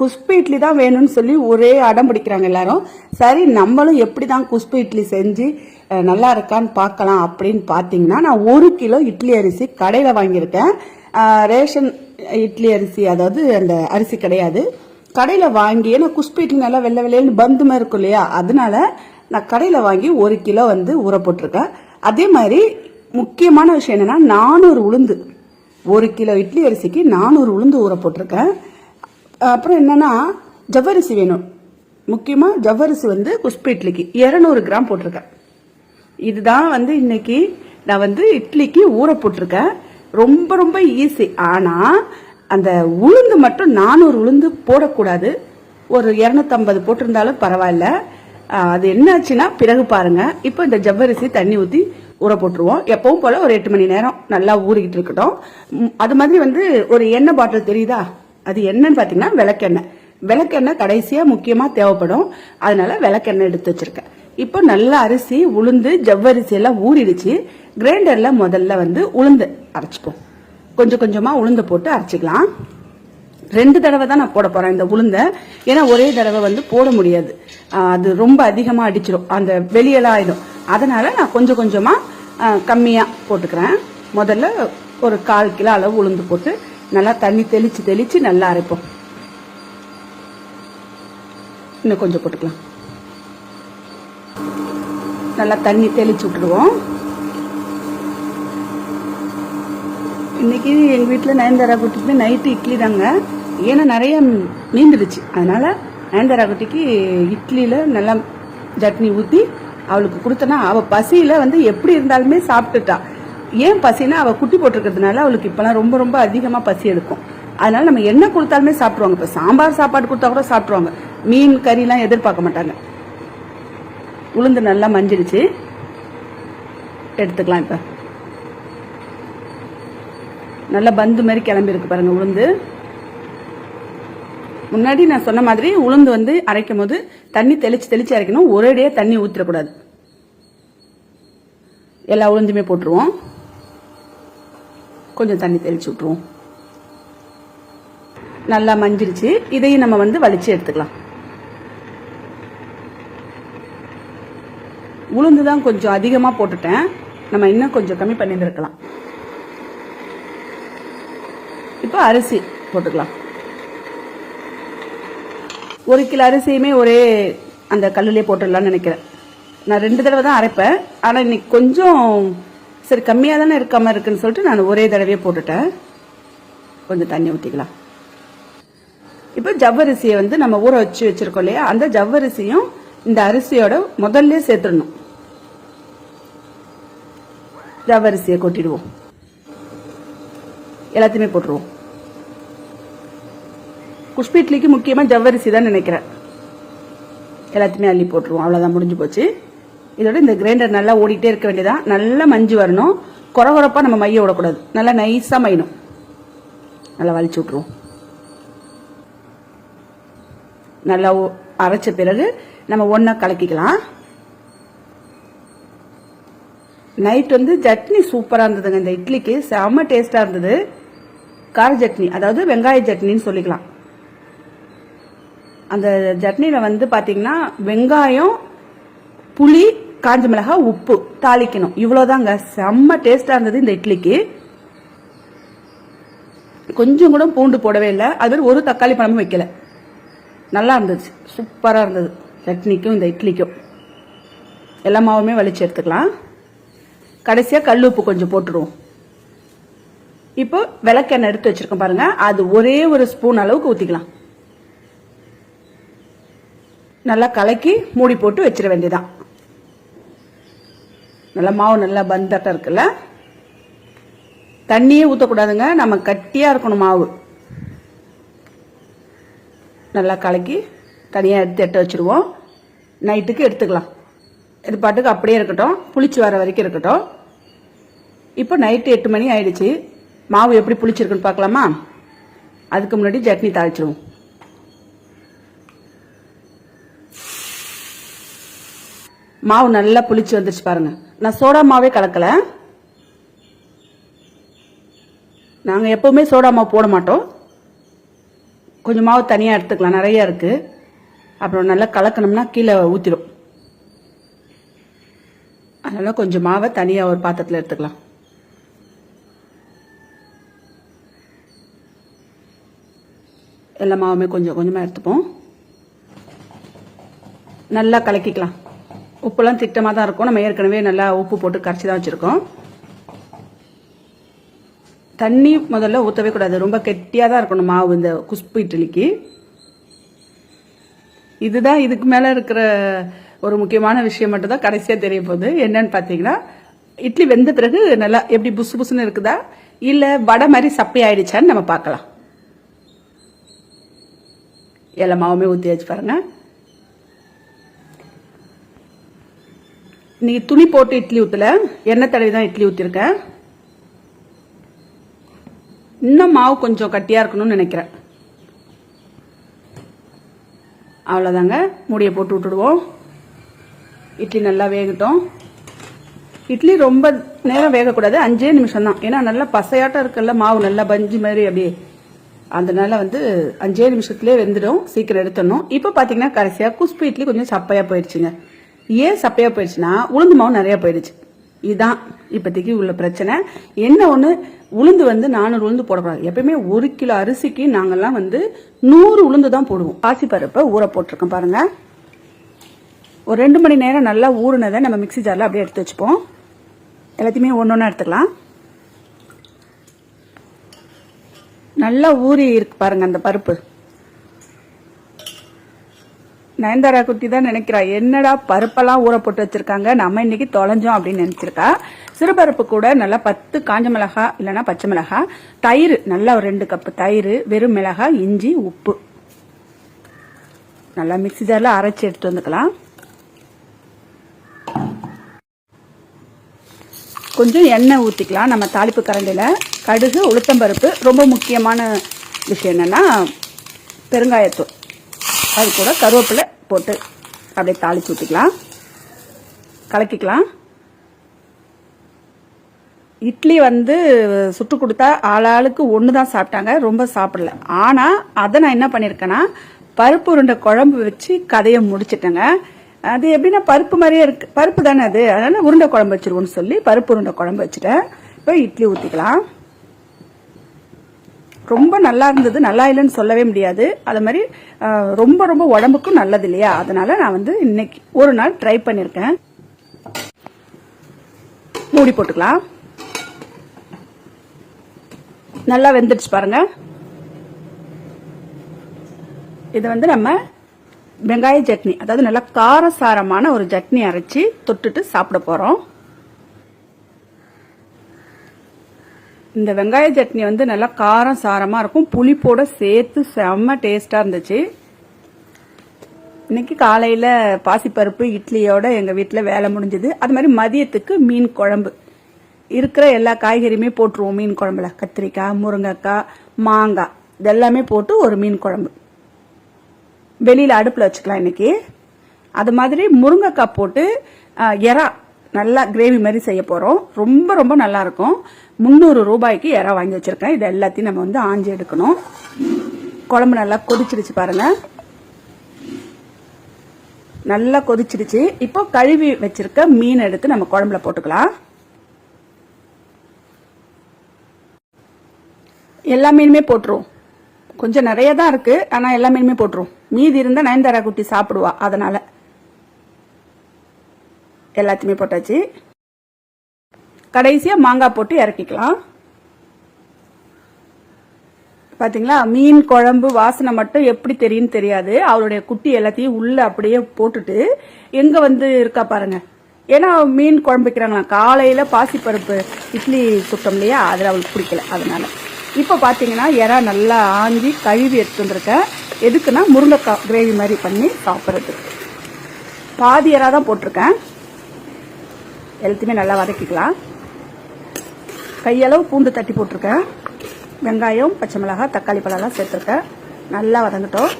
குஸ்பு இட்லி தான் வேணும்னு சொல்லி ஒரே அடம் பிடிக்கிறாங்க எல்லாரும். சரி நம்மளும் எப்படி தான் குஸ்பு இட்லி செஞ்சு நல்லா இருக்கான்னு பார்க்கலாம் அப்படின்னு பார்த்தீங்கன்னா நான் ஒரு கிலோ இட்லி அரிசி கடையில் வாங்கியிருக்கேன். ரேஷன் இட்லி அரிசி அதாவது அந்த அரிசி கிடையாது. கடையில் வாங்கி ஏன்னா குஸ்பு இட்லி நல்லா வெள்ளை வெள்ளைன்னு பந்துமா இருக்கும் இல்லையா? அதனால நான் கடையில் வாங்கி ஒரு கிலோ வந்து ஊற போட்டிருக்கேன். அதே மாதிரி முக்கியமான விஷயம் என்னன்னா நானூறு உளுந்து. ஒரு கிலோ இட்லி அரிசிக்கு நானூறு உளுந்து ஊற போட்டிருக்கேன். அப்புறம் என்னன்னா ஜவ்வரிசி வேணும். முக்கியமாக ஜவ்வரிசி வந்து குஸ்பு இட்லிக்கு இரநூறு கிராம் போட்டிருக்கேன். இதுதான் வந்து இன்னைக்கு நான் வந்து இட்லிக்கு ஊற போட்டிருக்கேன். ரொம்ப ரொம்ப ஈஸி ஆனால் அந்த உளுந்து மட்டும் நானூறு உளுந்து போடக்கூடாது. ஒரு இரநூத்தம்பது போட்டிருந்தாலும் பரவாயில்ல. அது என்னாச்சுன்னா பிறகு பாருங்க. இப்போ இந்த ஜவ்வரிசி தண்ணி ஊற்றி ஊற போட்டுருவோம். எப்பவும் போல ஒரு எட்டு மணி நேரம் நல்லா ஊறிக்கிட்டு இருக்கட்டும். அது மாதிரி வந்து ஒரு எண்ணெய் பாட்டில் தெரியுதா? அது என்னன்னு பார்த்தீங்கன்னா விளக்கெண்ணெய். விளக்கெண்ணெய் கடைசியாக முக்கியமாக தேவைப்படும். அதனால விளக்கெண்ணெய் எடுத்து வச்சிருக்கேன். இப்போ நல்லா அரிசி உளுந்து ஜவ்வரிசி எல்லாம் ஊறிடுச்சு. கிரைண்டர்ல முதல்ல வந்து உளுந்து அரைச்சிப்போம். கொஞ்சம் கொஞ்சமா உளுந்து போட்டு அரைச்சிக்கலாம். ரெண்டு தடவை தான் நான் போட போறேன் இந்த உளுந்தை. ஏன்னா ஒரே தடவை வந்து போட முடியாது. அது ரொம்ப அதிகமா அடிச்சிடும். அந்த வெளியெல்லாம் ஆயிடும். அதனால நான் கொஞ்சம் கொஞ்சமா கம்மியாக கம்மியா போட்டுக்கிறேன். முதல்ல ஒரு கால் கிலோ அளவு உளுந்து போட்டு நல்லா தண்ணி தெளிச்சு தெளிச்சு நல்லா அரைப்போம். இன்னும் கொஞ்சம் போட்டுக்கலாம். நல்லா தண்ணி தெளிச்சு விட்டுருவோம். இன்னைக்கு எங்கள் வீட்டில் நயன்தாரா குட்டிக்கு நைட்டு இட்லி தாங்க. ஏன்னா நிறைய மீந்துடுச்சு அதனால நயன்தாரா குட்டிக்கு இட்லியில் நல்லா சட்னி ஊற்றி அவளுக்கு கொடுத்தனா அவள் பசியில் வந்து எப்படி இருந்தாலுமே சாப்பிட்டுட்டா. ஏன் பசினா அவள் குட்டி போட்டிருக்கிறதுனால அவளுக்கு இப்பெல்லாம் ரொம்ப ரொம்ப அதிகமாக பசி எடுக்கும். அதனால நம்ம என்ன கொடுத்தாலுமே சாப்பிடுவாங்க. இப்போ சாம்பார் சாப்பாடு கொடுத்தா கூட சாப்பிடுவாங்க. மீன் கறிலாம் எதிர்பார்க்க மாட்டாங்க. உளுந்து நல்லா மஞ்சிடுச்சு. எடுத்துக்கலாம் இப்போ. நல்லா பந்து மாதிரி கிளம்பி இருக்கு பாருங்க உளுந்து. முன்னாடி நான் சொன்ன மாதிரி உளுந்து வந்து அரைக்கும் போது தண்ணி தெளிச்சு தெளிச்சு அரைக்கணும். ஒரேடியாக தண்ணி ஊற்றிடக்கூடாது எல்லா உளுந்துமே போட்டுருவோம். கொஞ்சம் தண்ணி தெளிச்சு விட்டுருவோம். நல்லா மஞ்சிருச்சு. இதையும் நம்ம வந்து வலிச்சு எடுத்துக்கலாம். உளுந்து தான் கொஞ்சம் அதிகமாக போட்டுட்டேன். நம்ம இன்னும் கொஞ்சம் கம்மி பண்ணியிருந்துருக்கலாம். இப்போ அரிசி போட்டுக்கலாம். ஒரு கிலோ அரிசியுமே ஒரே அந்த கல்லுலேயே போட்டுடலாம்னு நினைக்கிறேன். நான் ரெண்டு தடவை தான் அரைப்பேன். ஆனால் இன்னைக்கு கொஞ்சம் சரி கம்மியாக தானே இருக்காமல் இருக்குன்னு சொல்லிட்டு நான் ஒரே தடவையே போட்டுட்டேன். கொஞ்சம் தண்ணி ஊற்றிக்கலாம் இப்போ ஜவ்வரிசியை வந்து நம்ம ஊற வச்சு வச்சுருக்கோம் இல்லையா? அந்த ஜவ்வரிசியும் இந்த அரிசியோட முதல்ல சேர்த்துடணும். ஜவ்வரிசியை கொட்டிடுவோம். எல்லாத்தையுமே போட்டுருவோம். குஷ்பு இட்லிக்கு முக்கியமாக ஜவ்வரிசி தான் நினைக்கிறேன். எல்லாத்தையுமே அள்ளி போட்டுருவோம். அவ்வளோதான் முடிஞ்சு போச்சு. இதோட இந்த கிரைண்டர் நல்லா ஓடிட்டே இருக்க வேண்டியதான் நல்லா மஞ்சு வரணும். குறகுறப்பா நம்ம மைய விடக்கூடாது. நல்லா நைஸாக மையணும். நல்லா வலிச்சு விட்ருவோம் நல்லா அரைச்ச பிறகு நம்ம ஒன்றா கலக்கிக்கலாம். நைட் வந்து சட்னி சூப்பராக இருந்ததுங்க. இந்த இட்லிக்கு செம்ம டேஸ்டாக இருந்தது. கார சட்னி அதாவது வெங்காய சட்னின்னு சொல்லிக்கலாம். அந்த சட்னியில் வந்து பார்த்தீங்கன்னா வெங்காயம் புளி காஞ்ச மிளகாய் உப்பு தாளிக்கணும். இவ்வளோதாங்க செம்ம டேஸ்ட்டாக இருந்தது இந்த இட்லிக்கு. கொஞ்சம் கூட பூண்டு போடவே இல்லை. அது ஒரு தக்காளி பழமும் வைக்கல. நல்லா இருந்துச்சு சூப்பராக இருந்தது. சட்னிக்கும் இந்த இட்லிக்கும். எல்லா மாவுமே வலிச்சு எடுத்துக்கலாம். கடைசியாக கல் உப்பு கொஞ்சம் போட்டுருவோம். இப்போ விளக்கெண்ணெய் எடுத்து வச்சுருக்கோம் பாருங்கள் அது ஒரே ஒரு ஸ்பூன் அளவுக்கு ஊற்றிக்கலாம் நல்லா கலக்கி மூடி போட்டு வச்சிட வேண்டியதான் நல்லா மாவு நல்லா பந்தாட்டம் இருக்குல்ல? தண்ணியே ஊற்றக்கூடாதுங்க நம்ம கட்டியாக இருக்கணும் மாவு. நல்லா கலக்கி தனியாக எடுத்து எட்ட வச்சுருவோம். நைட்டுக்கு எடுத்துக்கலாம். இது பாட்டுக்கு அப்படியே இருக்கட்டும். புளிச்சு வர வரைக்கும் இருக்கட்டும். இப்போ நைட்டு எட்டு மணி ஆயிடுச்சு. மாவு எப்படி புளிச்சிருக்குன்னு பார்க்கலாமா? அதுக்கு முன்னாடி சட்னி தாளிச்சிருவோம். மாவு நல்லா புளிச்சு வந்துருச்சு பாருங்க. நான் சோடா மாவே கலக்கல. நாங்கள் எப்பவுமே சோடா மாவு போட மாட்டோம். கொஞ்சம் மாவு தனியாக எடுத்துக்கலாம். நிறைய இருக்குது அப்புறம் நல்லா கலக்கணும்னா கீழே ஊற்றிடும் அதனால் கொஞ்சம் மாவை தனியாக ஒரு பாத்திரத்தில் எடுத்துக்கலாம். எல்லா மாவுமே கொஞ்சம் கொஞ்சமாக எடுத்துப்போம். நல்லா கலக்கிக்கலாம். உப்புலாம் திட்டமாக தான் இருக்கும். நம்ம ஏற்கனவே நல்லா உப்பு போட்டு கரைச்சி தான் வச்சுருக்கோம். தண்ணி முதல்ல ஊற்றவே கூடாது. ரொம்ப கெட்டியாக தான் இருக்கணும் மாவு இந்த குஸ்பு இட்லிக்கு. இதுதான் இதுக்கு மேலே இருக்கிற ஒரு முக்கியமான விஷயம் மட்டும் தான் கடைசியாக தெரிய போகுது. என்னன்னு பார்த்தீங்கன்னா இட்லி வெந்த பிறகு நல்லா எப்படி புசு புசுன்னு இருக்குதா? இல்லை வடை மாதிரி சப்பை ஆயிடுச்சான்னு நம்ம பார்க்கலாம். எல்லா மாவுமே ஊற்றி வச்சு பாருங்கள் இன்னைக்கு துணி போட்டு இட்லி ஊற்றல எண்ணெய் தடவி தான் இட்லி ஊற்றிருக்கேன் இன்னும் மாவு கொஞ்சம் கட்டியாக இருக்கணும்னு நினைக்கிறேன் அவ்வளோதாங்க மூடியை போட்டு விட்டுடுவோம். இட்லி நல்லா வேகட்டும். இட்லி ரொம்ப நேரம் வேகக்கூடாது. அஞ்சே நிமிஷம் தான். ஏன்னா நல்லா பசையாட்டம் இருக்குல்ல மாவு நல்லா பஞ்சு மாதிரி அப்படியே. அதனால வந்து அஞ்சே நிமிஷத்துலேயே வெந்துடும். சீக்கிரம் எடுத்துடணும். இப்போ பார்த்தீங்கன்னா கடைசியாக குஸ்பு இட்லி கொஞ்சம் சப்பையாக போயிடுச்சுங்க. ஏன் சப்பையாக போயிடுச்சுன்னா உளுந்து மாவு நிறையா போயிடுச்சு. இதுதான் இப்போதைக்கு உள்ள பிரச்சனை. என்ன ஒன்று உளுந்து வந்து நானூறு உளுந்து போடக்கூடாது. எப்பயுமே ஒரு கிலோ அரிசிக்கு நாங்கள்லாம் வந்து நூறு உளுந்து தான் போடுவோம். பாசிப்பருப்பை ஊற போட்டிருக்கோம் பாருங்க. ஒரு ரெண்டு மணி நேரம் நல்லா ஊறுனதை நம்ம மிக்ஸி ஜாரில் அப்படியே எடுத்து வச்சுப்போம். எல்லாத்தையுமே ஒன்று ஒன்றா எடுத்துக்கலாம். நல்லா ஊறி இருக்கு பாருங்க அந்த பருப்பு. நயன்தாரா குட்டி தான் நினைக்கிறா. என்னடா பருப்பெல்லாம் ஊற போட்டு வச்சிருக்காங்க? நம்ம இன்னைக்கு தொலைஞ்சோம் அப்படின்னு நினைச்சிருக்கா. சிறுபருப்பு கூட நல்லா பத்து காஞ்ச மிளகா இல்லைன்னா பச்சை மிளகா தயிர் நல்லா ஒரு ரெண்டு கப்பு தயிர் வெறும் மிளகா இஞ்சி உப்பு. நல்லா மிக்சி ஜாரில் அரைச்சி எடுத்து வந்துக்கலாம். கொஞ்சம் எண்ணெய் ஊற்றிக்கலாம் நம்ம தாளிப்பு கரண்டியில் கடுகு உளுத்தம்பருப்பு ரொம்ப முக்கியமான விஷயம் என்னென்னா பெருங்காயத்தூள். அது கூட கருவேப்பிலை போட்டு அப்படியே தாளிச்சு ஊற்றிக்கலாம் கலக்கிக்கலாம். இட்லி வந்து சுட்டு கொடுத்தா ஆளாளுக்கு ஒன்று தான் சாப்பிட்டாங்க ரொம்ப சாப்பிடல. ஆனால் அதை நான் என்ன பண்ணியிருக்கேன்னா பருப்பு உருண்டை குழம்பு வச்சு கதையை முடிச்சிட்டேங்க. அது எப்படின்னா பருப்பு மாதிரியே இருக்கு. பருப்பு தானே அது? அதனால உருண்டை குழம்பு வச்சிருவோன்னு சொல்லி பருப்பு உருண்டை குழம்பு வச்சுட்டேன். இப்போ இட்லி ஊற்றிக்கலாம் ரொம்ப நல்லா இருந்தது. நல்லா இல்லைன்னு சொல்லவே முடியாது. அது மாதிரி ரொம்ப ரொம்ப உடம்புக்கும் நல்லது இல்லையா? அதனால நான் வந்து இன்னைக்கு ஒரு நாள் ட்ரை பண்ணியிருக்கேன் மூடி போட்டுக்கலாம். நல்லா வெந்துடுச்சு பாருங்க. இது வந்து நம்ம வெங்காய சட்னி அதாவது நல்லா காரசாரமான ஒரு சட்னி அரைச்சி தொட்டுட்டு சாப்பிட போறோம். இந்த வெங்காய சட்னி வந்து நல்லா காரம் சாரமாக இருக்கும். புளிப்போட சேர்த்து செம்ம டேஸ்ட்டாக இருந்துச்சு. இன்னைக்கு காலையில் பாசிப்பருப்பு இட்லியோட எங்கள் வீட்டில் வேலை முடிஞ்சது. அது மாதிரி மதியத்துக்கு மீன் குழம்பு. இருக்கிற எல்லா காய்கறியுமே போட்டுருவோம். மீன் குழம்புல. கத்திரிக்காய் முருங்கைக்காய் மாங்காய். இதெல்லாமே போட்டு ஒரு மீன் குழம்பு. வெளியில் அடுப்பில் வச்சுக்கலாம் இன்னைக்கு. அது மாதிரி முருங்கைக்காய் போட்டு இறா எறா நல்லா கிரேவி மாதிரி செய்ய போகிறோம் ரொம்ப ரொம்ப நல்லா இருக்கும் முந்நூறு ரூபாய்க்கு எறா வாங்கி வச்சிருக்கேன். இது எல்லாத்தையும் நம்ம வந்து ஆஞ்சி எடுக்கணும். குழம்பு நல்லா கொதிச்சிடுச்சு பாருங்க. நல்லா கொதிச்சிடுச்சு. இப்போ கழுவி வச்சிருக்க மீன் எடுத்து நம்ம குழம்புல போட்டுக்கலாம். எல்லா மீனுமே போட்டுரும். கொஞ்சம் நிறைய தான் இருக்கு ஆனா எல்லா மீனுமே போட்டுருவோம் மீதி இருந்தா நயன்தாரா குட்டி சாப்பிடுவா அதனால. எல்லாத்தையுமே போட்டாச்சு. கடைசியாக மாங்காய் போட்டு இறக்கிக்கலாம். பார்த்தீங்களா மீன் குழம்பு வாசனை மட்டும் எப்படி தெரியும்னு தெரியாது. அவளுடைய குட்டி எல்லாத்தையும் உள்ளே அப்படியே போட்டுட்டு எங்கே வந்து இருக்கா பாருங்க. ஏன்னா மீன் குழம்பு வைக்கிறாங்களாம். காலையில் பாசிப்பருப்பு இட்லி சுத்தம் இல்லையா? அதில் அவளுக்கு பிடிக்கல அதனால. இப்போ பார்த்தீங்கன்னா இறா நல்லா ஆஞ்சி கழுவி எடுத்து வந்திருக்கேன் எதுக்குன்னா முருங்கைக்காய் கிரேவி மாதிரி பண்ணி சாப்பிட்றது பாதி இறா தான் போட்டிருக்கேன். எல்லாத்தையுமே நல்லா வதக்கிக்கலாம். கையளவு பூண்டு தட்டி போட்டிருக்கேன். வெங்காயம் பச்சை மிளகாய் தக்காளி பழம்லாம் சேர்த்துருக்கேன். நல்லா வதங்கட்டும்.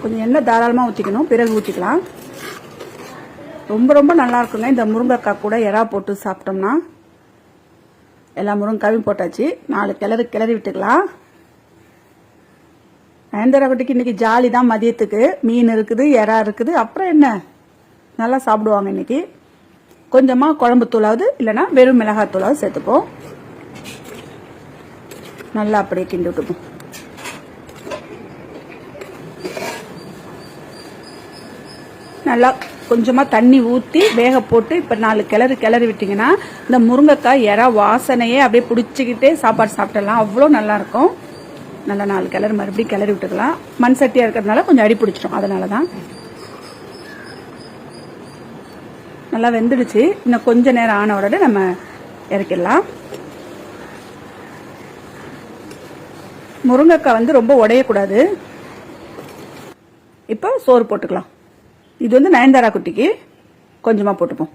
கொஞ்சம் எண்ணெய் தாராளமாக ஊற்றிக்கணும் பிறகு ஊற்றிக்கலாம் ரொம்ப ரொம்ப நல்லா இருக்குங்க. இந்த முருங்கைக்காய் கூட எறா போட்டு சாப்பிட்டோம்னா எல்லா முருங்கைக்காயும் போட்டாச்சு. நாலு கிளறு கிளறி விட்டுக்கலாம். நயன்தாரா குட்டிக்கு இன்னைக்கு ஜாலி தான் மதியத்துக்கு. மீன் இருக்குது எறா இருக்குது. அப்புறம் என்ன? நல்லா சாப்பிடுவாங்க இன்னைக்கு. கொஞ்சமாக குழம்பு தூளாவது இல்லைன்னா வெறும் மிளகாய் தூளாவது சேர்த்துப்போம். நல்லா அப்படியே கிண்டி விட்டுப்போம் நல்லா கொஞ்சமாக தண்ணி ஊற்றி வேக போட்டு இப்போ நாலு கிளறு கிளறி விட்டிங்கன்னா இந்த முருங்கைக்காய் இறா வாசனையே அப்படியே பிடிச்சிக்கிட்டே சாப்பாடு சாப்பிடலாம் அவ்வளோ நல்லா இருக்கும். நல்லா நாலு கிளறு மறுபடியும் கிளறி விட்டுக்கலாம். மண் சட்டியாக இருக்கிறதுனால கொஞ்சம் அடி பிடிச்சிடும். அதனால தான் நல்லா வெந்துடுச்சு. இன்னும் கொஞ்ச நேரம் ஆன உடனே நம்ம இறக்கிடலாம். முருங்கைக்காய் வந்து ரொம்ப உடையக்கூடாது. இப்போ சோறு போட்டுக்கலாம். இது வந்து நயன்தாரா குட்டிக்கு கொஞ்சமாக போட்டுப்போம்.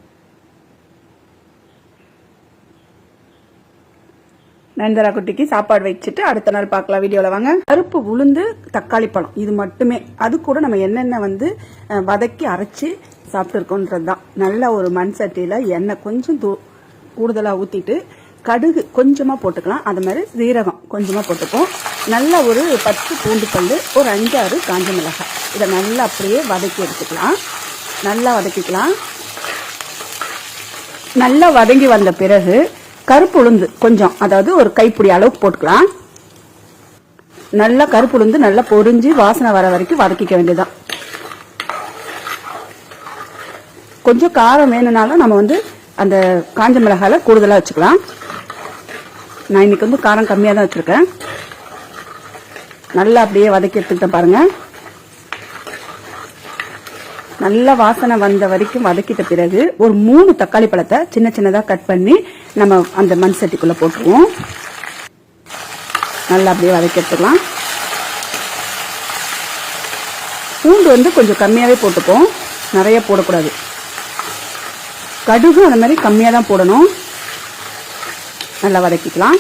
நயன்தாரா குட்டிக்கு சாப்பாடு வச்சுட்டு அடுத்த நாள் பார்க்கலாம் வீடியோவில் வாங்க. பருப்பு உளுந்து தக்காளி பழம். இது மட்டுமே. அது கூட நம்ம என்னென்ன வந்து வதக்கி அரைச்சி சாப்பிட்டுருக்கோன்றது தான் நல்ல ஒரு மண் சட்டியில் எண்ணெய் கொஞ்சம் தூ கூடுதலாக ஊற்றிட்டு கடுகு கொஞ்சமாக போட்டுக்கலாம். அது மாதிரி சீரகம் கொஞ்சமாக போட்டுப்போம். நல்லா ஒரு பத்து பூண்டு பல் ஒரு அஞ்சாறு காஞ்ச மிளகாய். இதை நல்லா அப்படியே வதக்கி எடுத்துக்கலாம். நல்லா வதக்கிக்கலாம். நல்லா வதங்கி வந்த பிறகு கருப்பு உளுந்து கொஞ்சம் அதாவது ஒரு கைப்பிடி அளவுக்கு போட்டுக்கலாம். நல்லா கருப்பு உளுந்து நல்லா பொறிஞ்சு வாசனை வர வரைக்கும் வதக்கிக்க வேண்டியதுதான். கொஞ்சம் காரம் வேணும்னாலும் நம்ம வந்து அந்த காஞ்ச மிளகால கூடுதலாக வச்சுக்கலாம். நான் இன்னைக்கு வந்து காரம் கம்மியாக தான் வச்சுருக்கேன். நல்லா அப்படியே வதக்கி எடுத்துக்கிட்டேன் பாருங்கள் நல்ல வாசனை வந்த வரைக்கும் வதக்கிட்ட பிறகு ஒரு மூணு தக்காளி பழத்தை சின்ன சின்னதாக கட் பண்ணி நம்ம அந்த மண் சட்டிக்குள்ளே போட்டுருவோம். நல்லா அப்படியே வதக்கி எடுத்துக்கலாம். பூண்டு வந்து கொஞ்சம் கம்மியாகவே போட்டுப்போம். நிறைய போடக்கூடாது. கடுகு அந்த மாதிரி கம்மியாக தான் போடணும். நல்லா வதக்கிக்கலாம்.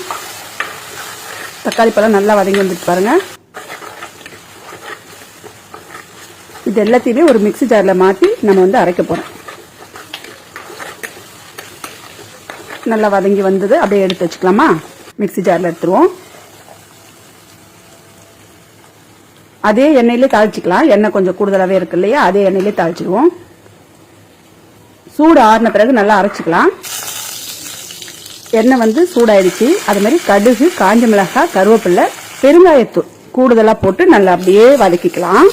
தக்காளி பழம் நல்லா வதங்கி வந்துட்டு பாருங்கள் இது எல்லாத்தையுமே ஒரு மிக்ஸி ஜாரில் மாற்றி நம்ம வந்து அரைக்க போகிறோம் நல்லா வதங்கி வந்தது அப்படியே எடுத்து வச்சுக்கலாமா? மிக்ஸி ஜாரில் எடுத்துருவோம். அதே எண்ணெயிலே தாளிச்சிக்கலாம். எண்ணெய் கொஞ்சம் கூடுதலாகவே இருக்கு இல்லையா? அதே எண்ணெயிலே தாளிச்சிடுவோம் சூடு ஆறின பிறகு நல்லா அரைச்சிக்கலாம். எண்ணெய் வந்து சூடாயிடுச்சு. அது மாதிரி கடுகு காஞ்ச மிளகாய் கருவேப்பில்லை பெருங்காயத்தூள் கூடுதலாக போட்டு நல்லா அப்படியே வதக்கிக்கலாம்.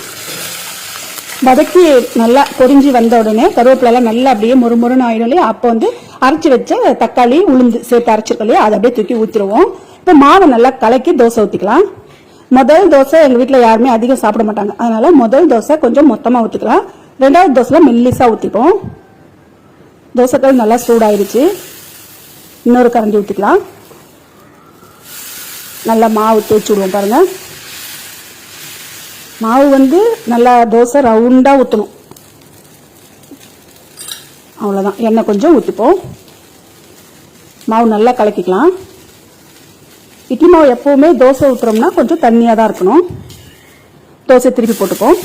வதக்கி நல்லா பொரிஞ்சு வந்த உடனே கருவேப்பிலெல்லாம் நல்லா அப்படியே முறுமுறுன்னு ஆயிடும் இல்லையா? அப்போ வந்து அரைச்சி வச்ச தக்காளி உளுந்து சேர்த்து அரைச்சிருக்கோம் இல்லையா? அதை அப்படியே தூக்கி ஊற்றிடுவோம் இப்போ மாவை நல்லா கலக்கி தோசை ஊற்றிக்கலாம் முதல் தோசை எங்கள் வீட்டில் யாருமே அதிகம் சாப்பிட மாட்டாங்க. அதனால முதல் தோசை கொஞ்சம் மொத்தமாக ஊற்றிக்கலாம் ரெண்டாவது தோசையில் மெல்லிஸாக ஊற்றிப்போம் தோசைக்கல் நல்லா சூடாயிருச்சு. இன்னொரு கரண்டி ஊற்றிக்கலாம் நல்லா மாவு தேய்ச்சி விடுவோம் பாருங்கள் மாவு வந்து நல்லா தோசை ரவுண்டாக ஊற்றணும் அவ்வளோதான் எண்ணெய் கொஞ்சம் ஊற்றிப்போம் மாவு நல்லா கலக்கிக்கலாம். இட்லி மாவு எப்போவுமே தோசை ஊற்றுறோம்னா கொஞ்சம் தண்ணியாக தான் இருக்கணும். தோசை திருப்பி போட்டுப்போம்.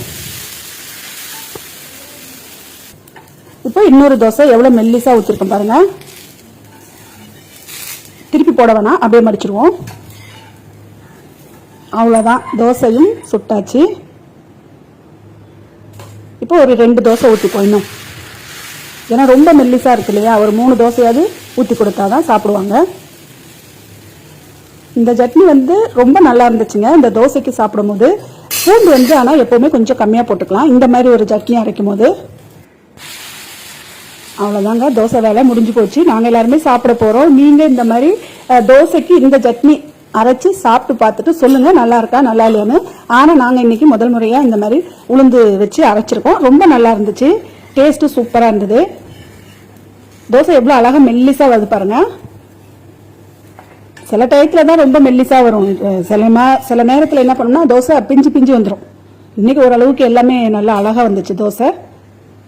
இப்போ இன்னொரு தோசை எவ்வளோ மெல்லிஸாக ஊற்றிருக்கோம் பாருங்கள் திருப்பி போட வேணாம் அப்படியே மடிச்சிருவோம். அவ்வளோதான் தோசையும் சுட்டாச்சு. இப்போ ஒரு ரெண்டு தோசை ஊற்றிப்போம் இன்னும். ஏன்னா ரொம்ப மெல்லிஸாக இருக்கு இல்லையா? ஒரு மூணு தோசையாவது ஊற்றி கொடுத்தா தான் சாப்பிடுவாங்க. இந்த சட்னி வந்து ரொம்ப நல்லா இருந்துச்சுங்க. இந்த தோசைக்கு சாப்பிடும்போது பூண்டு வந்து ஆனால் எப்போவுமே கொஞ்சம் கம்மியாக போட்டுக்கலாம். இந்த மாதிரி ஒரு சட்னி அரைக்கும் போது அவ்வளோதாங்க தோசை வேலை முடிஞ்சு போச்சு. நாங்கள் எல்லாருமே சாப்பிட போகிறோம் நீங்கள் இந்த மாதிரி தோசைக்கு இந்த சட்னி அரைச்சி சாப்பிட்டு பார்த்துட்டு சொல்லுங்கள் நல்லா இருக்கா நல்லா இல்லையான்னு. ஆனால் நாங்கள் இன்னைக்கு முதல் முறையாக இந்த மாதிரி உளுந்து வச்சு அரைச்சிருக்கோம். ரொம்ப நல்லா இருந்துச்சு. டேஸ்ட்டு சூப்பராக இருந்தது. தோசை எவ்வளோ அழகாக மெல்லிஸாக வருது பாருங்க. சில டயத்தில் தான் ரொம்ப மெல்லிஸாக வரும். சில மா சில நேரத்தில் என்ன பண்ணோம்னா தோசை பிஞ்சு பிஞ்சு வந்துடும் இன்றைக்கி ஓரளவுக்கு எல்லாமே நல்லா அழகாக வந்துச்சு தோசை.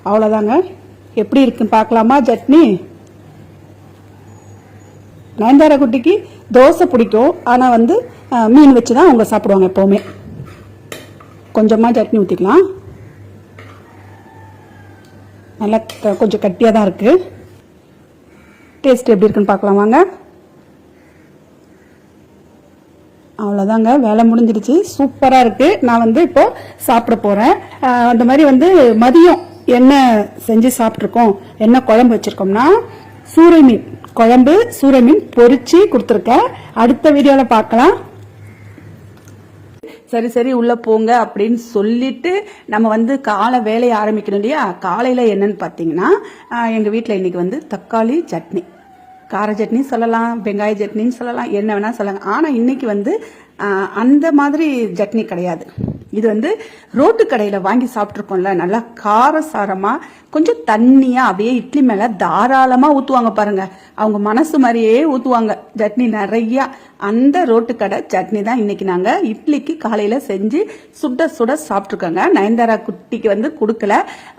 அவ்வளோதாங்க எப்படி இருக்குன்னு பார்க்கலாமா சட்னி? நயன்தாரா குட்டிக்கு தோசை பிடிக்கும். ஆனால் வந்து மீன் வச்சு தான் அவங்க சாப்பிடுவாங்க எப்போவுமே. கொஞ்சமாக சட்னி ஊற்றிக்கலாம் நல்லா க- கொஞ்சம் கட்டியாக தான் இருக்குது டேஸ்ட் எப்படி இருக்குன்னு பார்க்கலாம் வாங்க. அவ்வளோதாங்க வேலை முடிஞ்சிடுச்சு. சூப்பராக இருக்குது நான் வந்து இப்போது சாப்பிட போகிறேன் அந்த மாதிரி வந்து மதியம் என்ன செஞ்சு சாப்பிட்ருக்கோம் என்ன குழம்பு வச்சிருக்கோம்னா சூறை மீன் குழம்பு சூறை மீன் பொறிச்சு கொடுத்துருக்கேன். அடுத்த வீடியோவில் பார்க்கலாம். சரி சரி உள்ள போங்க அப்படின்னு சொல்லிட்டு நம்ம வந்து காலை வேலையை ஆரம்பிக்கணும் இல்லையா? காலையில என்னன்னு பார்த்தீங்கன்னா எங்க வீட்டில் இன்னைக்கு வந்து தக்காளி சட்னி. கார சட்னி சொல்லலாம் வெங்காய சட்னின்னு சொல்லலாம் என்ன வேணா சொல்லலாம். ஆனா இன்னைக்கு வந்து அந்த மாதிரி சட்னி கிடையாது. இது வந்து ரோட்டு கடையில் வாங்கி சாப்பிட்ருக்கோம்ல நல்லா காரசாரமாக கொஞ்சம் தண்ணியாக அப்படியே இட்லி மேலே தாராளமாக ஊற்றுவாங்க பாருங்க. அவங்க மனசு மாதிரியே ஊற்றுவாங்க சட்னி நிறையா. அந்த ரோட்டு கடை சட்னி தான் இன்னைக்கு நாங்கள் இட்லிக்கு காலையில் செஞ்சு சுட சுட சாப்பிட்ருக்கோங்க நயன்தாரா குட்டிக்கு வந்து கொடுக்கல.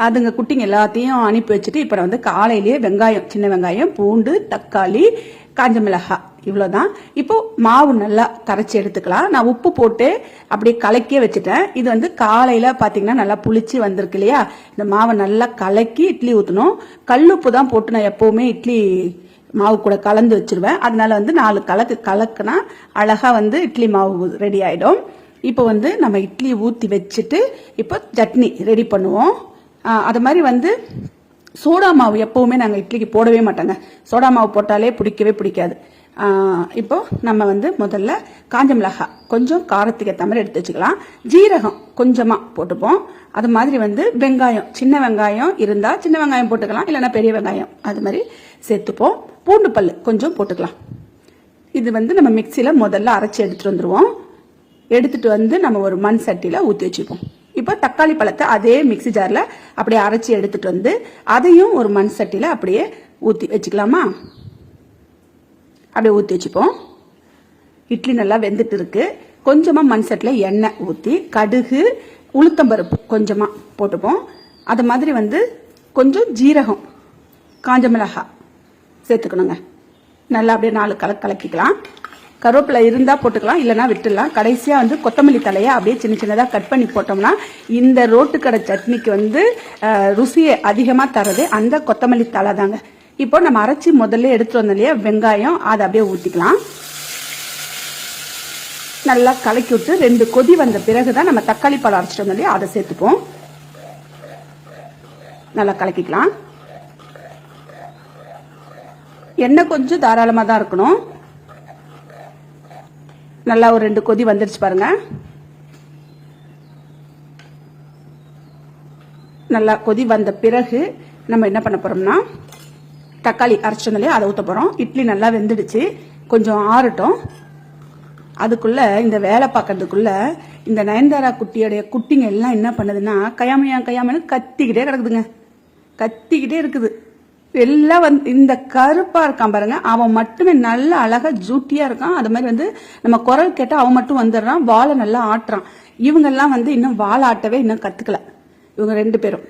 அதுங்க குட்டிங்க எல்லாத்தையும் அனுப்பி வச்சுட்டு இப்போ வந்து காலையிலேயே வெங்காயம் சின்ன வெங்காயம் பூண்டு தக்காளி காஞ்ச மிளகாய் இவ்வளோதான் இப்போ மாவு நல்லா கரைச்சி எடுத்துக்கலாம். நான் உப்பு போட்டு அப்படியே கலக்கியே வச்சுட்டேன். இது வந்து காலையில் பார்த்தீங்கன்னா நல்லா புளிச்சு வந்திருக்கு இல்லையா? இந்த மாவை நல்லா கலக்கி இட்லி ஊற்றணும் கல்லுப்பு தான் போட்டு நான் எப்போவுமே இட்லி மாவு கூட கலந்து வச்சிருவேன். அதனால வந்து நாலு கலக்கு கலக்குனா அழகாக வந்து இட்லி மாவு ரெடி ஆகிடும் இப்போ வந்து நம்ம இட்லி ஊற்றி வச்சுட்டு இப்போ சட்னி ரெடி பண்ணுவோம். அது மாதிரி வந்து சோடா மாவு எப்பவுமே நாங்கள் இட்லிக்கு போடவே மாட்டோங்க. சோடா மாவு போட்டாலே பிடிக்கவே பிடிக்காது. இப்போது இப்போ நம்ம வந்து முதல்ல காஞ்ச மிளகாய் கொஞ்சம் காரத்துக்கு ஏற்ற மாதிரி எடுத்து வச்சுக்கலாம். ஜீரகம் கொஞ்சமாக போட்டுப்போம். அது மாதிரி வந்து வெங்காயம் சின்ன வெங்காயம் இருந்தால் சின்ன வெங்காயம் போட்டுக்கலாம் இல்லைன்னா பெரிய வெங்காயம். அது மாதிரி சேர்த்துப்போம். பூண்டு பல் கொஞ்சம் போட்டுக்கலாம். இது வந்து நம்ம மிக்சியில் முதல்ல அரைச்சி எடுத்துகிட்டு வந்துடுவோம் எடுத்துட்டு வந்து நம்ம ஒரு மண் சட்டியில் ஊற்றி வச்சுப்போம். இப்போ தக்காளி பழத்தை அதே மிக்ஸி ஜாரில் அப்படியே அரைச்சி எடுத்துட்டு வந்து அதையும் ஒரு மண் சட்டியில் அப்படியே ஊற்றி வச்சுக்கலாமா? அப்படியே ஊற்றி வச்சுப்போம். இட்லி நல்லா வெந்துட்டு இருக்கு. கொஞ்சமாக மண் சட்டியில் எண்ணெய் ஊற்றி கடுகு உளுத்தம்பருப்பு கொஞ்சமாக போட்டுப்போம். அது மாதிரி வந்து கொஞ்சம் ஜீரகம் காஞ்ச மிளகாய் சேர்த்துக்கணுங்க. நல்லா அப்படியே நாலு கல கலக்கிக்கலாம். கருவேப்பிலை இருந்தால் போட்டுக்கலாம் இல்லைன்னா விட்டுடலாம். கடைசியாக வந்து கொத்தமல்லி தலையை அப்படியே சின்ன சின்னதாக கட் பண்ணி போட்டோம்னா இந்த ரோட்டுக்கடை சட்னிக்கு வந்து ருசியை அதிகமாக தரது அந்த கொத்தமல்லி தலை தாங்க. இப்போ நம்ம அரைச்சி முதல்ல எடுத்துட்டு வந்தோம் இல்லையா வெங்காயம் அதை அப்படியே ஊற்றிக்கலாம் நல்லா கலக்கி விட்டு ரெண்டு கொதி வந்த பிறகு தான் நம்ம தக்காளி பழம் அரைச்சிட்டு வந்தோம் இல்லையா அதை சேர்த்துப்போம். நல்லா கலக்கிக்கலாம். எண்ணெய் கொஞ்சம் தாராளமாக தான் இருக்கணும். நல்லா ஒரு ரெண்டு கொதி வந்துருச்சு பாருங்க. நல்லா கொதி வந்த பிறகு நம்ம என்ன பண்ண போறோம்னா தக்காளி அரைச்சோம்லையே அதை ஊற்ற போகிறோம் இட்லி நல்லா வெந்துடுச்சு. கொஞ்சம் ஆறட்டும். அதுக்குள்ள இந்த வேலை பார்க்கறதுக்குள்ள இந்த நயன்தாரா குட்டியோடைய குட்டிங்க எல்லாம் என்ன பண்ணுதுன்னா கையாமையா கயாமனு கத்திக்கிட்டே கிடக்குதுங்க. கத்திக்கிட்டே இருக்குது. எல்லாம் வந்து இந்த கருப்பா இருக்கான் பாருங்க. அவன் மட்டுமே நல்ல அழகா ஜூட்டியா இருக்கான். அது மாதிரி வந்து நம்ம குரல் கேட்டா அவன் மட்டும் வந்துடுறான். வாழை நல்லா ஆட்டுறான். இவங்கெல்லாம் வந்து இன்னும் வாழை ஆட்டவே இன்னும் கத்துக்கல. இவங்க ரெண்டு பேரும்.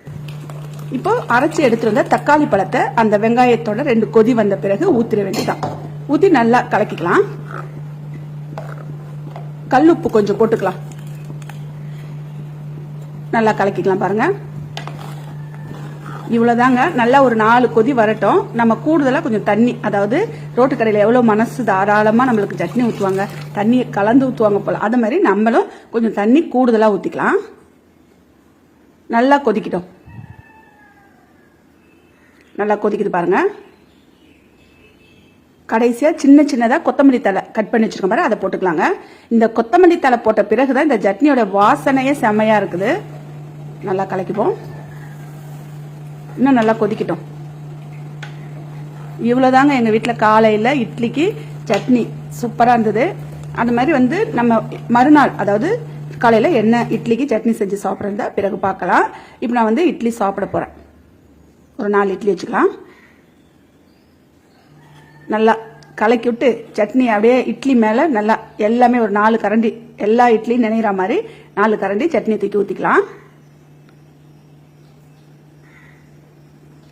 இப்போ அரைச்சி எடுத்துட்டு வந்த தக்காளி பழத்தை அந்த வெங்காயத்தோட ரெண்டு கொதி வந்த பிறகு ஊத்திர வேண்டியதான் ஊத்தி நல்லா கலக்கிக்கலாம். கல் உப்பு கொஞ்சம் போட்டுக்கலாம். நல்லா கலக்கிக்கலாம் பாருங்க. இவ்வளோதாங்க நல்லா ஒரு நாலு கொதி வரட்டும். நம்ம கூடுதலாக கொஞ்சம் தண்ணி அதாவது ரோட்டு கடையில் எவ்வளோ மனசு தாராளமாக நம்மளுக்கு சட்னி ஊற்றுவாங்க தண்ணியை கலந்து ஊற்றுவாங்க போல். அது மாதிரி நம்மளும் கொஞ்சம் தண்ணி கூடுதலாக ஊற்றிக்கலாம் நல்லா கொதிக்கிட்டோம். நல்லா கொதிக்குது பாருங்கள் கடைசியாக சின்ன சின்னதாக கொத்தமல்லி தலை கட் பண்ணி வச்சிருக்கோம் பாரு அதை போட்டுக்கலாங்க. இந்த கொத்தமல்லி தலை போட்ட பிறகு தான் இந்த சட்னியோட வாசனையே செம்மையாக இருக்குது. நல்லா கலக்கிப்போம். இன்னும் நல்லா கொதிக்கட்டும். இவ்வளவுதாங்க எங்க வீட்டில் காலையில இட்லிக்கு சட்னி. சூப்பரா இருந்தது. அந்த மாதிரி வந்து நம்ம மறுநாள் அதாவது காலையில என்ன இட்லிக்கு சட்னி செஞ்சு சாப்பிட்றத பிறகு பார்க்கலாம். இப்போ நான் வந்து இட்லி சாப்பிட போறேன். ஒரு நாலு இட்லி வச்சுக்கலாம். நல்லா கலக்கி விட்டு சட்னி அப்படியே இட்லி மேலே நல்லா எல்லாமே ஒரு நாலு கரண்டி எல்லா இட்லியும் நினைக்கிற மாதிரி நாலு கரண்டி சட்னி தூக்கி ஊற்றிக்கலாம்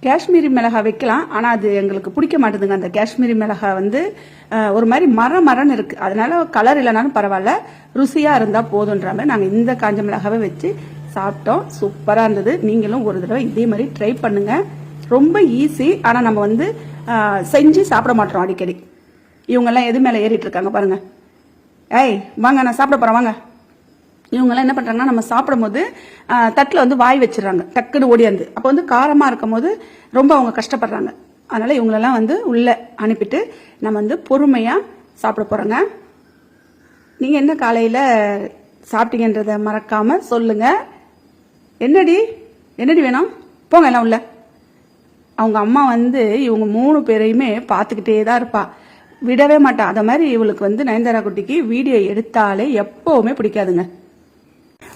காஷ்மீரி மிளகாய் வைக்கலாம். ஆனால் அது எங்களுக்கு பிடிக்க மாட்டேதுங்க. அந்த காஷ்மீரி மிளகாய் வந்து ஒரு மாதிரி மர மரன்னு இருக்குது அதனால கலர் இல்லைனாலும் பரவாயில்ல. ருசியாக இருந்தால் போதுன்ற மாதிரி நாங்கள் இந்த காஞ்ச மிளகாவை வச்சு சாப்பிட்டோம். சூப்பராக இருந்தது. நீங்களும் ஒரு தடவை இதே மாதிரி ட்ரை பண்ணுங்கள் ரொம்ப ஈஸி ஆனால் நம்ம வந்து செஞ்சு சாப்பிட மாட்டோம் அடிக்கடி. இவங்கெல்லாம் எது மேலே ஏறிட்டு இருக்காங்க பாருங்கள் ஏய் வாங்க நான் சாப்பிட போகிறேன் வாங்க. இவங்கெல்லாம் என்ன பண்ணுறாங்கன்னா நம்ம சாப்பிடும்போது தட்டில் வந்து வாய் வச்சிடறாங்க. டக்குன்னு ஓடியாந்து. அப்போ வந்து காரமாக இருக்கும் போது ரொம்ப அவங்க கஷ்டப்படுறாங்க. அதனால் இவங்களெல்லாம் வந்து உள்ளே அனுப்பிட்டு நம்ம வந்து பொறுமையாக சாப்பிட போகிறோங்க நீங்கள் என்ன காலையில் சாப்பிட்டீங்கன்றத மறக்காமல் சொல்லுங்கள் என்னடி? என்னடி வேணும்? போங்க எல்லாம் உள்ள. அவங்க அம்மா வந்து இவங்க மூணு பேரையுமே பார்த்துக்கிட்டே தான் இருப்பாள் விடவே மாட்டான் அதை மாதிரி இவளுக்கு வந்து நயன்தாரா குட்டிக்கு வீடியோ எடுத்தாலே எப்போவுமே பிடிக்காதுங்க.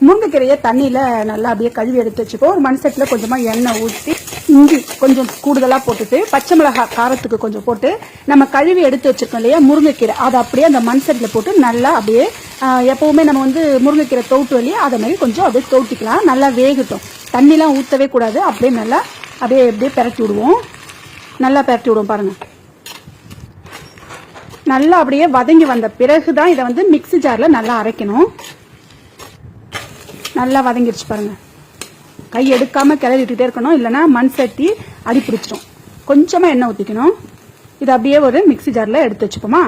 முருங்கைக்கீரையை தண்ணியில் நல்லா அப்படியே கழுவி எடுத்து வச்சுப்போம். ஒரு மண்சட்டில் கொஞ்சமாக எண்ணெய் ஊற்றி இஞ்சி கொஞ்சம் கூடுதலாக போட்டுட்டு பச்சை மிளகாய் காரத்துக்கு கொஞ்சம் போட்டு நம்ம கழுவி எடுத்து வச்சுருக்கோம் இல்லையா முருங்கைக்கீரை. அதை அப்படியே அந்த மண்சட்டில் போட்டு நல்லா அப்படியே எப்போவுமே நம்ம வந்து முருங்கைக்கீரை தோட்டு வழியே அதை மாதிரி கொஞ்சம் அப்படியே தோட்டிக்கலாம் நல்லா வேகட்டும். தண்ணிலாம் ஊற்றவே கூடாது. அப்படியே நல்லா அப்படியே அப்படியே பிரட்டி விடுவோம். நல்லா பிரட்டி விடுவோம் பாருங்கள் நல்லா அப்படியே வதங்கி வந்த பிறகு தான் இதை வந்து மிக்ஸி ஜாரில் நல்லா அரைக்கணும். நல்லா வதங்கிடுச்சு பாருங்க. கை எடுக்காம கிளறிட்டுட்டே இருக்கணும். இல்லைன்னா மண் சட்டி அடி பிடிச்சிரும். கொஞ்சமா எண்ணெய் ஊற்றிக்கணும் இது அப்படியே ஒரு மிக்ஸி ஜாரில் எடுத்து வச்சுப்போமா?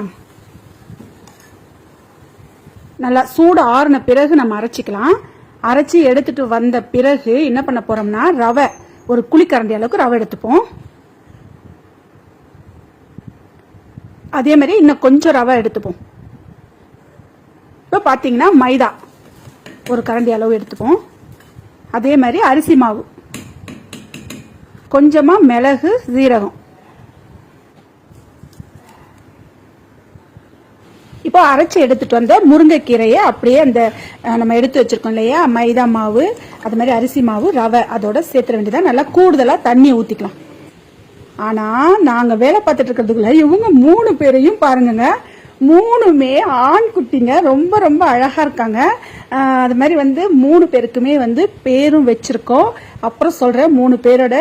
நல்லா சூடு ஆறுன பிறகு நம்ம அரைச்சிக்கலாம். அரைச்சி எடுத்துட்டு வந்த பிறகு என்ன பண்ண போறோம்னா ரவை ஒரு குழிக்கரண்டி அளவுக்கு ரவை எடுத்துப்போம். அதே மாதிரி இன்னும் கொஞ்சம் ரவை எடுத்துப்போம். இப்போ பார்த்தீங்கன்னா மைதா. ஒரு கரண்டி அளவு எடுத்துப்போம். அதே மாதிரி அரிசி மாவு. கொஞ்சமாக மிளகு சீரகம். இப்போ அரைச்சி எடுத்துட்டு வந்த முருங்கைக்கீரையை அப்படியே அந்த நம்ம எடுத்து வச்சிருக்கோம் இல்லையா? மைதா மாவு அது மாதிரி அரிசி மாவு ரவை அதோட சேர்த்துற வேண்டியதான் நல்லா கூடுதலாக தண்ணி ஊற்றிக்கலாம் ஆனால் நாங்கள் வேலை பார்த்துட்டு இருக்கிறதுக்குள்ள இவங்க மூணு பேரையும் பாருங்கங்க. மூணுமே ஆண் குட்டிங்க. ரொம்ப ரொம்ப அழகாக இருக்காங்க. அது மாதிரி வந்து மூணு பேருக்குமே வந்து பேரும் வச்சுருக்கோம். அப்புறம் சொல்கிற மூணு பேரோட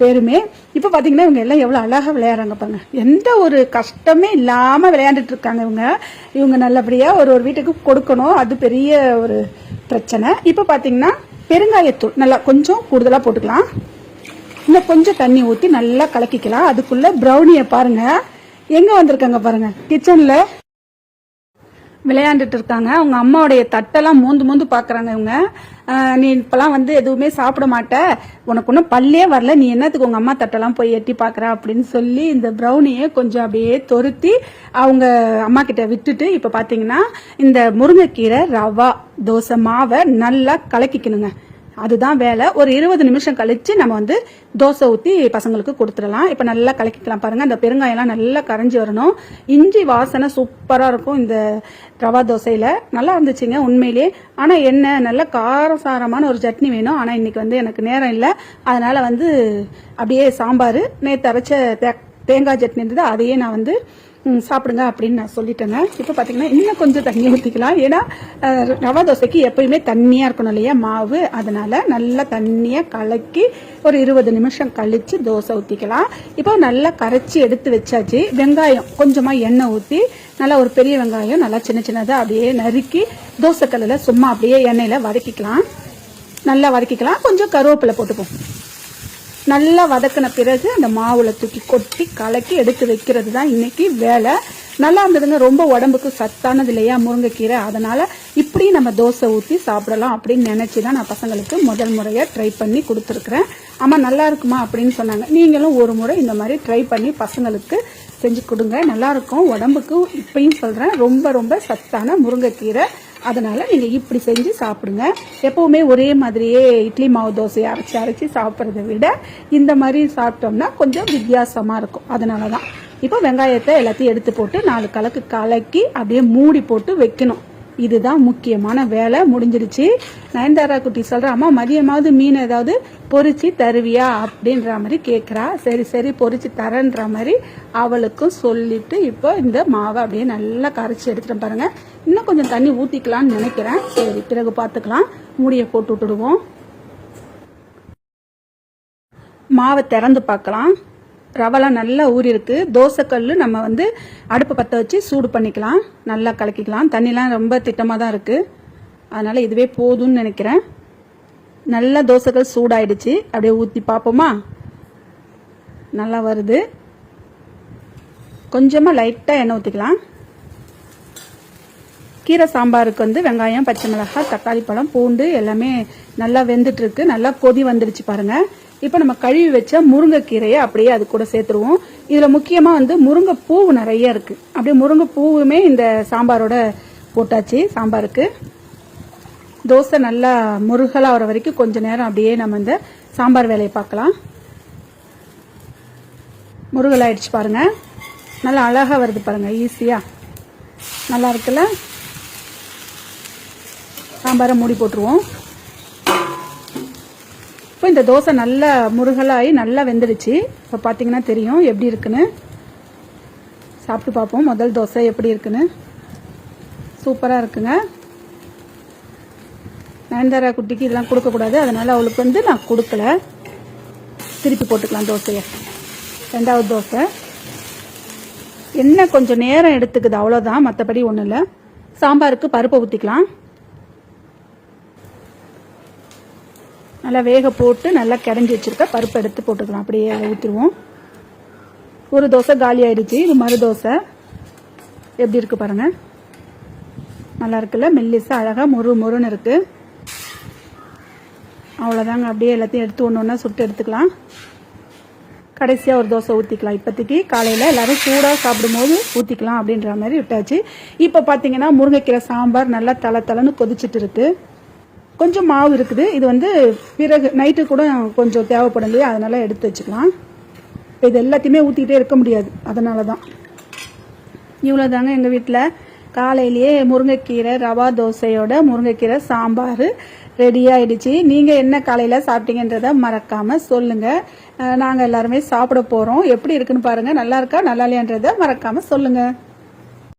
பேருமே. இப்போ பார்த்தீங்கன்னா இவங்க எல்லாம் எவ்வளோ அழகாக விளையாடுறாங்க பாருங்க. எந்த ஒரு கஷ்டமே இல்லாமல் விளையாண்டுட்டு இருக்காங்க இவங்க. இவங்க நல்லபடியாக ஒரு ஒரு வீட்டுக்கு கொடுக்கணும். அது பெரிய ஒரு பிரச்சனை. இப்போ பார்த்தீங்கன்னா பெருங்காயத்தூள். நல்லா கொஞ்சம் கூடுதலாக போட்டுக்கலாம். இன்னும் கொஞ்சம் தண்ணி ஊற்றி நல்லா கலக்கிக்கலாம். அதுக்குள்ளே ப்ரௌனியை பாருங்கள் எங்க வந்திருக்காங்க பாருங்க? கிச்சன்ல விளையாண்டுட்டு இருக்காங்க. அவங்க அம்மாவுடைய தட்டெல்லாம் மூந்து மூந்து பாக்குறாங்க இவங்க. நீ இப்பெல்லாம் வந்து எதுவுமே சாப்பிட மாட்ட. உனக்கு ஒன்றும் பல்லே வரல. நீ என்னத்துக்கு உங்க அம்மா தட்டெல்லாம் போய் எட்டி பாக்குற அப்படின்னு சொல்லி இந்த ப்ரௌனியை கொஞ்சம் அப்படியே தொருத்தி அவங்க அம்மா கிட்ட விட்டுட்டு இப்ப பாத்தீங்கன்னா இந்த முருங்கைக்கீரை ரவா தோசை மாவை நல்லா கலக்கிக்கணுங்க. அதுதான் வேலை. ஒரு இருபது நிமிஷம் கழிச்சு நம்ம வந்து தோசை ஊற்றி பசங்களுக்கு கொடுத்துடலாம். இப்போ நல்லா கலக்கிக்கலாம் பாருங்க. அந்த பெருங்காயம்லாம் நல்லா கரைஞ்சி வரணும். இஞ்சி வாசனை சூப்பராக இருக்கும் இந்த ரவா தோசையில். நல்லா இருந்துச்சுங்க உண்மையிலேயே ஆனால் என்ன நல்ல காரசாரமான ஒரு சட்னி வேணும். ஆனால் இன்னைக்கு வந்து எனக்கு நேரம் இல்லை. அதனால வந்து அப்படியே சாம்பார் நேற்று அரைச்ச தே- தேங்காய் சட்னி இருந்தது. அதையே நான் வந்து சாப்பிடுங்க அப்படின்னு நான் சொல்லிட்டேங்க. இப்போ பார்த்தீங்கன்னா இன்னும் கொஞ்சம் தண்ணி ஊற்றிக்கலாம் ஏன்னா ரவா தோசைக்கு எப்பயுமே தண்ணியாக இருக்கணும் இல்லையா? மாவு. அதனால் நல்லா தண்ணியாக கலக்கி ஒரு இருபது நிமிஷம் கழித்து தோசை ஊற்றிக்கலாம் இப்போ நல்லா கரைச்சி எடுத்து வச்சாச்சு. வெங்காயம் கொஞ்சமாக எண்ணெய் ஊற்றி நல்லா ஒரு பெரிய வெங்காயம் நல்லா சின்ன சின்னதாக அப்படியே நறுக்கி தோசைக்கல்லில் சும்மா அப்படியே எண்ணெயில் வதக்கிக்கலாம். நல்லா வதக்கிக்கலாம். கொஞ்சம் கருவேப்பிலை போட்டுப்போம் நல்லா வதக்கின பிறகு அந்த மாவுல தூக்கி கொட்டி கலக்கி எடுத்து வைக்கிறது தான் இன்னைக்கு வேலை. நல்லா இருந்ததுங்க. ரொம்ப உடம்புக்கு சத்தானது இல்லையா முருங்கைக்கீரை. அதனால இப்படி நம்ம தோசை ஊற்றி சாப்பிடலாம் அப்படின்னு நினச்சி தான் நான் பசங்களுக்கு முதல் முறையாக ட்ரை பண்ணி கொடுத்துருக்குறேன். ஆமாம் நல்லா இருக்குமா அப்படின்னு சொன்னாங்க. நீங்களும் ஒரு முறை இந்த மாதிரி ட்ரை பண்ணி பசங்களுக்கு செஞ்சு கொடுங்க. நல்லா இருக்கும். உடம்புக்கு இப்பயும் சொல்றேன். ரொம்ப ரொம்ப சத்தான முருங்கைக்கீரை. அதனால் நீங்கள் இப்படி செஞ்சு சாப்பிடுங்க. எப்போவுமே ஒரே மாதிரியே இட்லி மாவு தோசையை அரைச்சி அரைச்சி சாப்பிட்றத விட இந்த மாதிரி சாப்பிட்டோம்னா கொஞ்சம் வித்தியாசமாக இருக்கும். அதனால தான் இப்போ வெங்காயத்தை எல்லாத்தையும் எடுத்து போட்டு நாலு கலக்கு கலக்கி அப்படியே மூடி போட்டு வைக்கணும். இதுதான் முக்கியமான வேலை. முடிஞ்சிருச்சு. நயன்தாரா குட்டி சொல்கிறா அம்மா மதியமாவது மீன் ஏதாவது பொறிச்சு தருவியா? அப்படின்ற மாதிரி கேட்குறா சரி சரி பொறிச்சு தரேன்ற மாதிரி அவளுக்கும் சொல்லிட்டு இப்போ இந்த மாவை அப்படியே நல்லா கரைச்சி எடுத்துட்டு பாருங்க. இன்னும் கொஞ்சம் தண்ணி ஊற்றிக்கலாம்னு நினைக்கிறேன். சரி பிறகு பார்த்துக்கலாம். மூடியை போட்டு விட்டுடுவோம். மாவை திறந்து பார்க்கலாம். ரவெல்லாம் நல்லா ஊறியிருக்கு. தோசைக்கல் நம்ம வந்து அடுப்பு பற்ற வச்சு சூடு பண்ணிக்கலாம். நல்லா கலக்கிக்கலாம். தண்ணிலாம் ரொம்ப திட்டமாக தான் இருக்குது அதனால் இதுவே போதும்னு நினைக்கிறேன். நல்லா தோசைக்கல் சூடாயிடுச்சு. அப்படியே ஊற்றி பார்ப்போமா? நல்லா வருது. கொஞ்சமாக லைட்டாக எண்ணெய் ஊற்றிக்கலாம் கீரை சாம்பாருக்கு வந்து வெங்காயம் பச்சை மிளகாய் தக்காளி பழம் பூண்டு எல்லாமே நல்லா வெந்துட்டுருக்கு நல்லா கொதி வந்துடுச்சு பாருங்கள் இப்போ நம்ம கழுவி வச்ச முருங்கைக்கீரையை அப்படியே அது கூட சேர்த்துருவோம். இதில் முக்கியமாக வந்து முருங்கை பூ நிறைய இருக்கு. அப்படியே முருங்கை பூவுமே இந்த சாம்பாரோட போட்டாச்சு சாம்பாருக்கு. தோசை நல்லா முருகலாக வர வரைக்கும் கொஞ்ச நேரம் அப்படியே நம்ம இந்த சாம்பார் வேலையை பார்க்கலாம். முருகலாயிடுச்சு பாருங்கள் பாருங்க. நல்லா அழகாக வருது பாருங்க ஈஸியாக நல்லா இருக்குல்ல? சாம்பாரை மூடி போட்டுருவோம். இப்போ இந்த தோசை நல்லா முருகலாகி நல்லா வெந்துடுச்சு. இப்போ பார்த்தீங்கன்னா தெரியும் எப்படி இருக்குன்னு. சாப்பிட்டு பார்ப்போம். முதல் தோசை எப்படி இருக்குன்னு. சூப்பராக இருக்குங்க. நயன்தாரா குட்டிக்கு இதெல்லாம் கொடுக்கக்கூடாது அதனால் அவளுக்கு வந்து நான் கொடுக்கல. திருப்பி போட்டுக்கலாம் தோசையை. ரெண்டாவது தோசை. என்ன கொஞ்சம் நேரம் எடுத்துக்குது. அவ்வளோதான் மற்றபடி ஒன்றும் இல்லை. சாம்பாருக்கு பருப்பை ஊற்றிக்கலாம் நல்லா வேக போட்டு நல்லா கிடஞ்சி வச்சுருக்க பருப்பு எடுத்து போட்டுக்கலாம். அப்படியே ஊற்றிடுவோம் ஒரு தோசை காலி ஆயிடுச்சு. இது மறு தோசை. எப்படி இருக்குது பாருங்கள் நல்லா இருக்குல்ல? மெல்லிசா அழகாக மொறு மொறுன்னு இருக்குது அவ்வளோதாங்க அப்படியே எல்லாத்தையும் எடுத்து ஒன்று ஒன்றா சுட்டு எடுத்துக்கலாம். கடைசியாக ஒரு தோசை ஊற்றிக்கலாம் இப்போதைக்கு காலையில் எல்லோரும் சூடாக சாப்பிடும்போது ஊற்றிக்கலாம் அப்படின்ற மாதிரி விட்டாச்சு. இப்போ பார்த்தீங்கன்னா முருங்கைக்கீரை சாம்பார் நல்லா தலை தலைன்னு கொதிச்சிட்டு இருக்குது கொஞ்சம் மாவு இருக்குது. இது வந்து பிறகு நைட்டு கூட கொஞ்சம் தேவைப்படும் இல்லையா? அதனால எடுத்து வச்சுக்கலாம். இப்போ இது எல்லாத்தையுமே ஊற்றிக்கிட்டே இருக்க முடியாது. அதனால தான் இவ்வளோ தாங்க எங்கள் வீட்டில். காலையிலேயே முருங்கைக்கீரை ரவா தோசையோட முருங்கைக்கீரை சாம்பார் ரெடி ஆயிடுச்சு. நீங்கள் என்ன காலையில் சாப்பிட்டீங்கன்றத மறக்காமல் சொல்லுங்கள் நாங்கள் எல்லாருமே சாப்பிட போகிறோம் எப்படி இருக்குன்னு பாருங்கள் நல்லா இருக்கா? நல்லா இல்லையான்றதை மறக்காமல் சொல்லுங்கள்